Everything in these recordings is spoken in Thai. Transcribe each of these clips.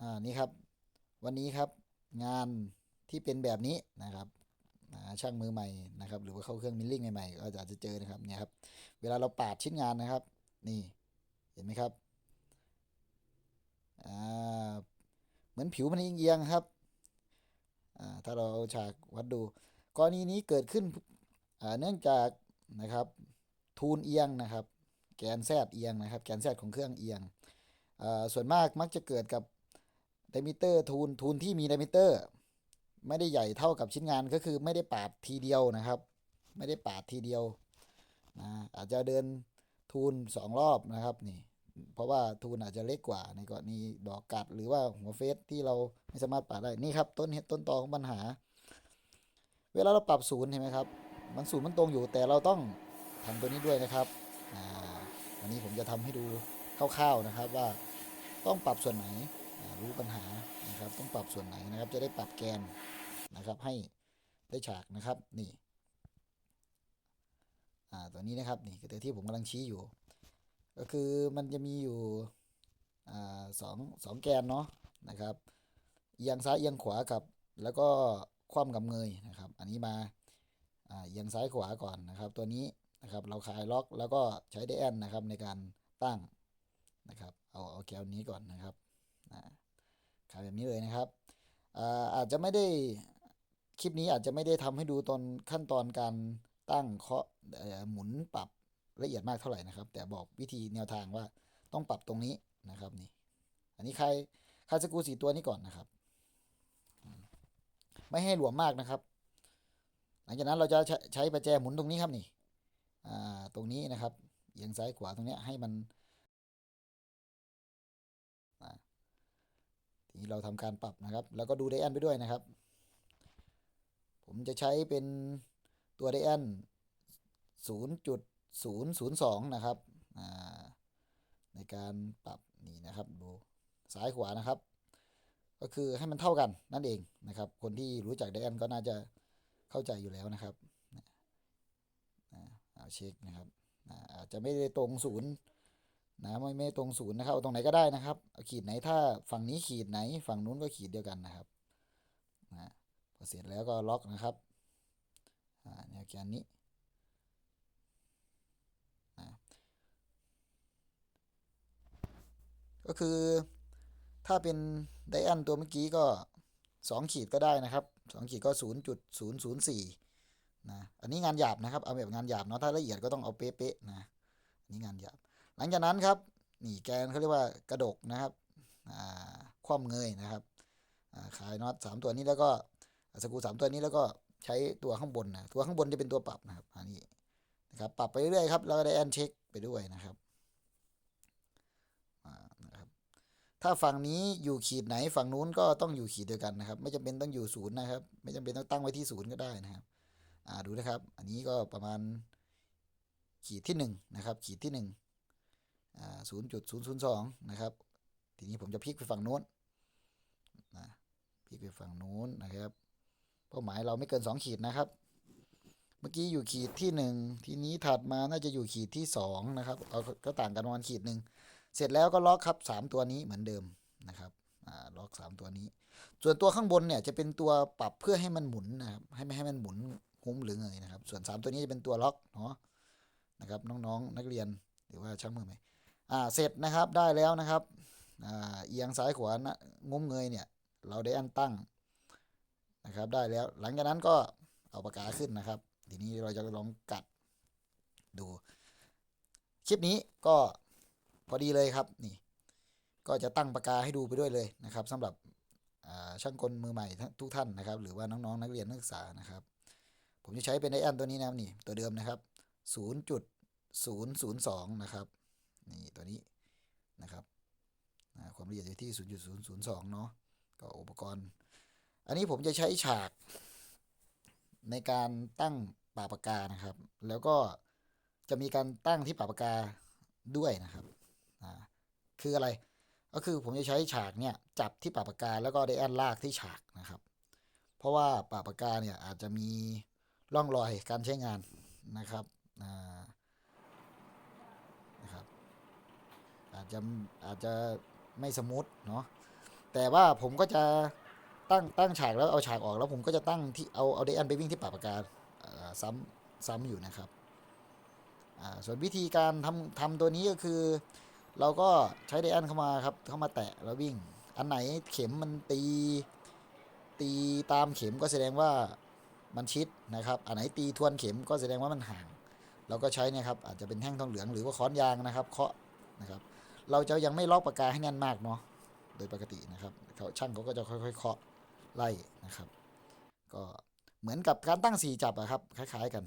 อ่านี่ครับ วันนี้ครับงานที่เป็นแบบนี้นะครับช่างมือใหม่นะครับหรือว่าเข้าเครื่องมิลลิ่งใหม่ๆก็อาจจะเจอนะครับเนี่ยครับเวลาเราปาดชิ้นงานนะครับ นี่เห็นไหมครับอ่าเหมือนผิวมันเอียงๆครับอ่าถ้าเราเอาฉากวัดดูกรณีนี้เกิดขึ้นอ่าเนื่องจากนะครับทูนเอียงนะครับ แกนแซดเอียงนะครับ แกนแซดของเครื่องเอียงอ่าส่วนมากมักจะเกิดกับ ไดมิเตอร์ทูนทูนที่มีไดมิเตอร์ ไม่ได้ใหญ่เท่ากับชิ้นงานก็คือไม่ได้ปาดทีเดียวนะครับ ไม่ได้ปาดทีเดียวนะอาจจะเดินทูนสองรอบนะครับนี่เพราะว่าทูนอาจจะเล็กกว่าในกรณีดอกกัดหรือว่าหัวเฟสที่เราไม่สามารถปาดได้นี่ครับต้นเหตุต้นตอของปัญหา เวลาเราปรับศูนย์เห็นไหมครับมันศูนย์มันตรงอยู่แต่เราต้องทำตัวนี้ด้วยนะครับอ่าวันนี้ผมจะทำให้ดูคร่าวๆนะครับว่าต้องปรับส่วนไหน รู้ปัญหานะครับต้องปรับส่วนไหนนะครับ จะได้ปรับแกนนะครับ ให้ได้ฉากนะครับนี่อ่าตัวนี้นะครับนี่คือตัวที่ผมกำลังชี้อยู่ ก็คือมันจะมีอยู่อ่าสองสองแกนเนาะนะครับเอียงซ้ายเอียงขวากับ แล้วก็คว่ำกับเงยนะครับ อันนี้มาอ่าเอียงซ้ายขวาก่อนนะครับ ตัวนี้นะครับเราคลายล็อกแล้วก็ใช้ไดแอนนะครับในการตั้งนะครับ เอาเอาแกนนี้ก่อนนะครับอ่า ขายแบบนี้เลยนะครับอาอาจจะไม่ได้คลิปนี้อาจจะไม่ได้ทำให้ดูตอนขั้นตอนการตั้งเคาะหมุนปรับละเอียดมากเท่าไหร่นะครับ แต่บอกวิธีแนวทางว่าต้องปรับตรงนี้นะครับนี่อันนี้ใครคาสกูสีตัวนี้ก่อนนะครับ ไม่ให้หลวมมากนะครับ หลังจากนั้นเราจะใช้ใชประแจหมุนตรงนี้ครับนี่ตรงนี้นะครับเอียงซ้ายขวาตรงนี้ให้มัน ที นี้เราทำการปรับนะครับ แล้วก็ดูไดแอนไปด้วยนะครับ ผมจะใช้เป็นตัวไดแอน0.002 นะครับในการปรับนี่นะครับดูซ้ายขวานะครับ ก็คือให้มันเท่ากันนั่นเองนะครับ คนที่รู้จักไดแอนก็น่าจะเข้าใจอยู่แล้วนะครับเอาเช็คนะครับอาอาจจะไม่ได้ตรงศูนย์ นะไม่ไม่ตรงศูนย์นะครับเอาตรงไหนก็ได้นะครับขีดไหนถ้าฝั่งนี้ขีดไหน ฝั่งนู้นก็ขีดเดียวกันนะครับนะพอเสร็จแล้วก็ล็อกนะครับอ่าแนวแกนนี้นะก็คือถ้าเป็นไดแอนตัวเมื่อกี้ก็สองขีดก็ได้นะครับสองขีดก็ศูนย์จุดศูนย์ศูนย์สี่นะอันนี้งานหยาบนะครับ เอาแบบงานหยาบเนาะถ้าละเอียดก็ต้องเอาเป๊ะๆนะอันนี้งานหยาบ หลังจากนั้นครับนี่แกนเขาเรียกว่ากระดกนะครับคว่ำเงยนะครับอ่ายน็อตสามตัวนี้แล้วก็สกูสามตัวนี้แล้วก็ใช้ตัวข้างบนนะตัวข้างบนจะเป็นตัวปรับนะครับอันนี้นะครับปรับไปเรื่อยๆครับแล้วก็ได้แอนเช็คไปด้วยนะครับนะครับถ้าฝั่งนี้อยู่ขีดไหนฝั่งนู้นก็ต้องอยู่ขีดเดียวกันนะครับ ไม่จำเป็นต้องอยู่ศูนย์นะครับ ไม่จำเป็นต้องตั้งไว้ที่ศูนย์ก็ได้นะครับอ่าดูนะครับ อันนี้ก็ประมาณขีดที่หนึ่งนะครับขีดที่หนึ่ง ศูนย์จุดศูนย์ศูนย์สองนะครับ ทีนี้ผมจะพลิกไปฝั่งโน้นนะพลิกไปฝั่งโน้นนะครับ เป้าหมายเราไม่เกินสองขีดนะครับ เมื่อกี้อยู่ขีดที่หนึ่งทีนี้ถัดมาน่าจะอยู่ขีดที่สองนะครับเอาก็ต่างกันประมาณขีดหนึ่งเสร็จแล้วก็ล็อกครับสามตัวนี้เหมือนเดิมนะครับอ่าล็อกสามตัวนี้ ส่วนตัวข้างบนเนี่ยจะเป็นตัวปรับเพื่อให้มันหมุนนะครับให้ไม่ให้มันหมุนหุ้มหรือเงยนะครับ ส่วนสามตัวนี้จะเป็นตัวล็อกเนาะนะครับน้องๆนักเรียนหรือว่าช่างมือใหม่ อ่าเสร็จนะครับได้แล้วนะครับอ่าเอียงซ้ายขวานะงุ้มเงยเนี่ยเราได้อันตั้งนะครับได้แล้วหลังจากนั้นก็เอาปากกาขึ้นนะครับ ทีนี้เราจะลองกัดดู คลิปนี้ก็พอดีเลยครับนี่ ก็จะตั้งปากกาให้ดูไปด้วยเลยนะครับสำหรับช่างกลมือใหม่ทุกท่านนะครับ หรือว่าน้องๆนักเรียนนักศึกษานะครับ ผมจะใช้เป็นไดแอนตัวนี้นะครับนี่ตัวเดิมนะครับ 0.002 นะครับ นี่ตัวนี้นะครับความละเอียดอยู่ที่ 0.002 เนาะก็อุปกรณ์ อันนี้ผมจะใช้ฉากในการตั้งปากปากกานะครับ แล้วก็จะมีการตั้งที่ปากปากกาด้วยนะครับคืออะไรก็คือผมจะใช้ฉากเนี่ยจับที่ปากปากกาแล้วก็ได้แอนลากที่ฉากนะครับ เพราะว่าปากปากกาเนี่ยอาจจะมีร่องรอยการใช้งานนะครับอ่านะครับ อาจจะอาจจะไม่สมูทเนาะแต่ว่าผมก็จะตั้งตั้งฉากแล้วเอาฉากออกแล้วผมก็จะตั้งที่เอาเอาไดอันไปวิ่งที่ปากปากกาเอ่อซ้ำซ้ำอยู่นะครับส่วนวิธีการทำทำตัวนี้ก็คือ เราก็ใช้ไดอันเข้ามาครับเข้ามาแตะแล้ววิ่ง อันไหนเข็มมันตีตีตามเข็มก็แสดงว่ามันชิดนะครับ อันไหนตีทวนเข็มก็แสดงว่ามันห่าง เราก็ใช้เนี่ยครับอาจจะเป็นแท่งทองเหลืองหรือว่าค้อนยางนะครับเคาะนะครับ เราจะยังไม่ล็อกปากกาให้แน่นมากเนาะโดยปกตินะครับเขาช่างเขาก็จะค่อยๆเคาะไล่นะครับ ก็เหมือนกับการตั้งสี่จับอะครับ คล้าย ๆกัน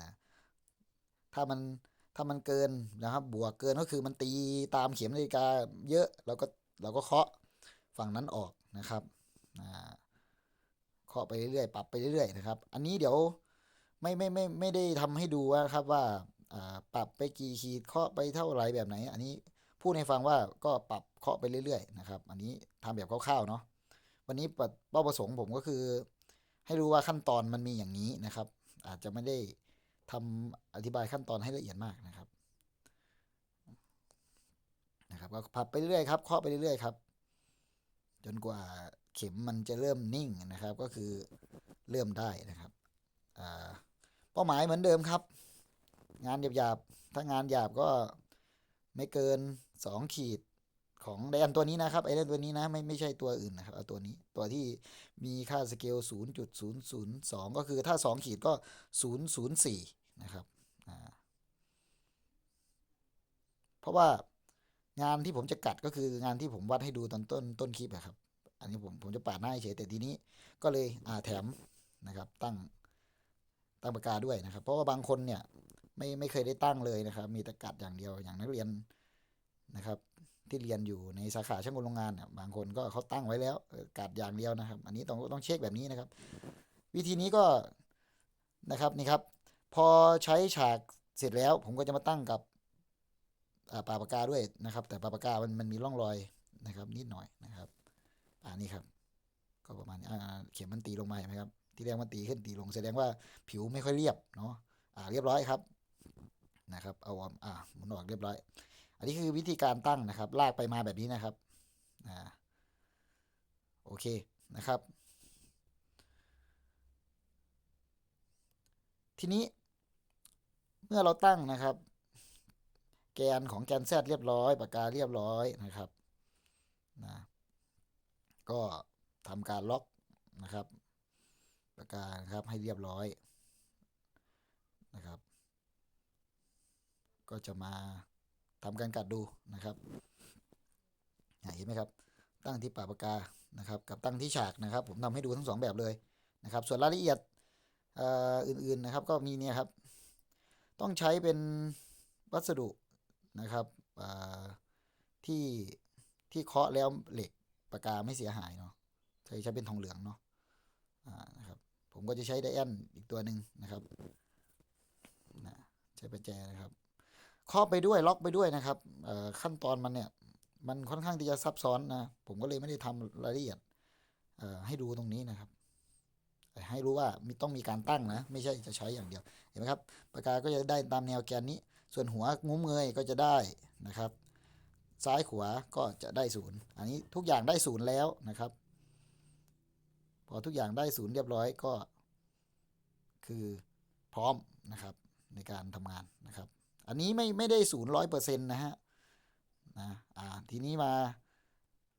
นะถ้ามันถ้ามันเกินนะครับ บวกเกินก็คือมันตีตามเข็มนาฬิกาเยอะเราก็เราก็เคาะฝั่งนั้นออกนะครับเคาะไปเรื่อยๆปรับไปเรื่อยๆนะครับ อันนี้เดี๋ยวไม่ไม่ไม่ไม่ได้ทำให้ดูว่าครับว่า ปรับไปกี่ขีดเคาะไปเท่าไหรแบบไหน อันนี้พูดให้ฟังว่าก็ปรับเคาะไปเรื่อยๆนะครับ อันนี้ทำแบบคร่าวๆเนาะวันนี้เป้าประสงค์ผมก็คือ ให้รู้ว่าขั้นตอนมันมีอย่างนี้นะครับ อาจจะไม่ได้ทำอธิบายขั้นตอนให้ละเอียดมากนะครับนะครับก็พับไปเรื่อยๆครับเคาะไปเรื่อยๆครับ จนกว่าเข็มมันจะเริ่มนิ่งนะครับ ก็คือเริ่มได้นะครับอ่าเป้าหมายเหมือนเดิมครับ งานหยาบๆ ถ้างานหยาบก็ไม่เกิน 2 ขีดของไดอันตัวนี้นะครับไอเดนตัวนี้นะไม่ไม่ใช่ตัวอื่นนะครับเอาตัวนี้ตัวที่มีค่าสเกล 0.002 ก็คือถ้า 2 ขีดก็ 004 นะครับเพราะว่างานที่ผมจะกัดก็คืองานที่ผมวัดให้ดูตอนต้นต้นคลิปอะครับ อันนี้ผมผมจะปาดหน้าเฉยแต่ทีนี้ก็เลยอ่าแถมนะครับตั้งตั้งปากกาด้วยนะครับ เพราะว่าบางคนเนี่ย ไม่ไม่เคยได้ตั้งเลยนะครับ มีแต่กัดอย่างเดียวอย่างนักเรียนนะครับ ที่เรียนอยู่ในสาขาช่างกลโรงงานเนี่ยบางคนก็เขาตั้งไว้แล้วกัดอย่างเดียวนะครับ อันนี้ต้องต้องเช็คแบบนี้นะครับ วิธีนี้ก็นะครับนี่ครับ พอใช้ฉากเสร็จแล้ว ผมก็จะมาตั้งกับอ่าปากปากกาด้วยนะครับ แต่ปากปากกามันมันมีร่องรอยนะครับ นิดหน่อยนะครับอ่านี่ครับ ก็ประมาณนี้เข็มมันตีลงมาเห็นไหมครับที่แรกมันตีขึ้นตีลงแสดงว่าผิวไม่ค่อยเรียบเนาะอ่าเรียบร้อยครับ นะครับ เอาออกอ่าหมุนออกเรียบร้อย อันนี้คือวิธีการตั้งนะครับ ลากไปมาแบบนี้นะครับอ่าโอเคนะครับ ทีนี้เมื่อเราตั้งนะครับ แกนของแกนแซดเรียบร้อยปากกาเรียบร้อยนะครับนะก็ทำการล็อกนะครับปากกานะครับให้เรียบร้อยนะครับ ก็จะมาทำการกัดดูนะครับเห็นไหมครับ ตั้งที่ปากปากกานะครับ กับตั้งที่ฉากนะครับ ผมทำให้ดูทั้งสองแบบเลยนะครับ ส่วนรายละเอียดอื่นๆนะครับ ก็มีเนี่ยครับ ต้องใช้เป็นวัสดุนะครับที่ที่เคาะแล้วเหล็กปากกาไม่เสียหายเนาะใช้ใช้เป็นทองเหลืองเนาะนะครับผมก็จะใช้ไดแอนอีกตัวหนึ่งนะครับนะใช้ประแจนะครับ เคาะไปด้วยล็อกไปด้วยนะครับขั้นตอนมันเนี่ย มันค่อนข้างที่จะซับซ้อนนะ ผมก็เลยไม่ได้ทำรายละเอียดให้ดูตรงนี้นะครับ ให้รู้ว่ามีต้องมีการตั้งนะ ไม่ใช่จะใช้อย่างเดียว เห็นไหมครับ ปากกาก็จะได้ตามแนวแกนนี้ ส่วนหัวงุ้มเงยก็จะได้นะครับ ซ้ายขวาก็จะได้ศูนย์อันนี้ทุกอย่างได้ศูนย์แล้วนะครับ พอทุกอย่างได้ศูนย์เรียบร้อยก็ คือพร้อมนะครับในการทำงานนะครับ อันนี้ไม่ไม่ได้ศูนย์ร้อยเปอร์เซ็นต์นะฮะนะอ่าทีนี้มา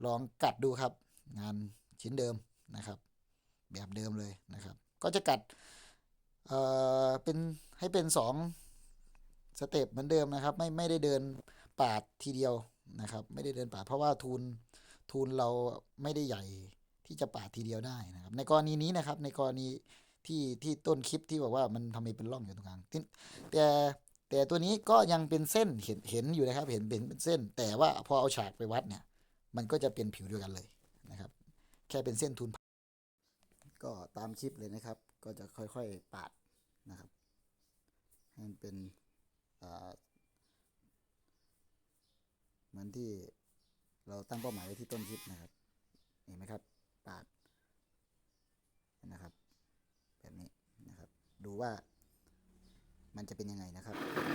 ลองกัดดูครับ งานชิ้นเดิมนะครับ แบบเดิมเลยนะครับ ก็จะกัดเอ่อเป็นให้เป็นสองสเต็ปเหมือนเดิมนะครับ ไม่ไม่ได้เดินปาดทีเดียวนะครับ ไม่ได้เดินปาดเพราะว่าทูนทูนเราไม่ได้ใหญ่ที่จะปาดทีเดียวได้นะครับ ในกรณีนี้นะครับในกรณีที่ที่ต้นคลิปที่บอกว่ามันทำไมเป็นร่องอยู่ตรงกลางแต่ แต่ตัวนี้ก็ยังเป็นเส้นเห็นเห็นอยู่นะครับ เห็นเป็นเป็นเส้น แต่ว่าพอเอาฉากไปวัดเนี่ย มันก็จะเป็นผิวเดียวกันเลยนะครับ แค่เป็นเส้นทูนก็ตามคลิปเลยนะครับ ก็จะค่อยๆปาดนะครับให้มันเป็นเหมือนที่เราตั้งเป้าหมายไว้ที่ต้นคลิปนะครับ เห็นไหมครับ ปาดนะครับ แบบนี้นะครับ ดูว่า มันจะเป็นยังไงนะครับ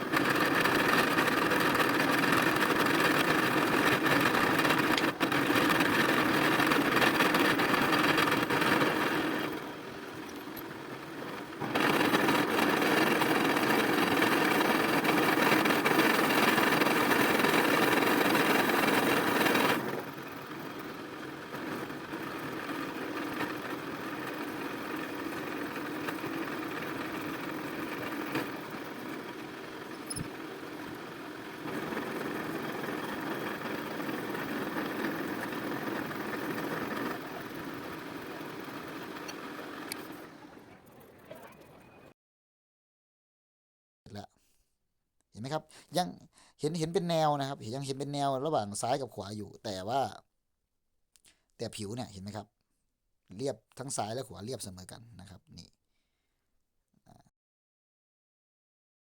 ไหมครับ ยังเห็นเห็นเป็นแนวนะครับ ยังเห็นเป็นแนวระหว่างซ้ายกับขวาอยู่ แต่ว่า แต่ผิวเนี่ยเห็นไหมครับ เรียบทั้งซ้ายและขวาเรียบเสมอกันนะครับ นี่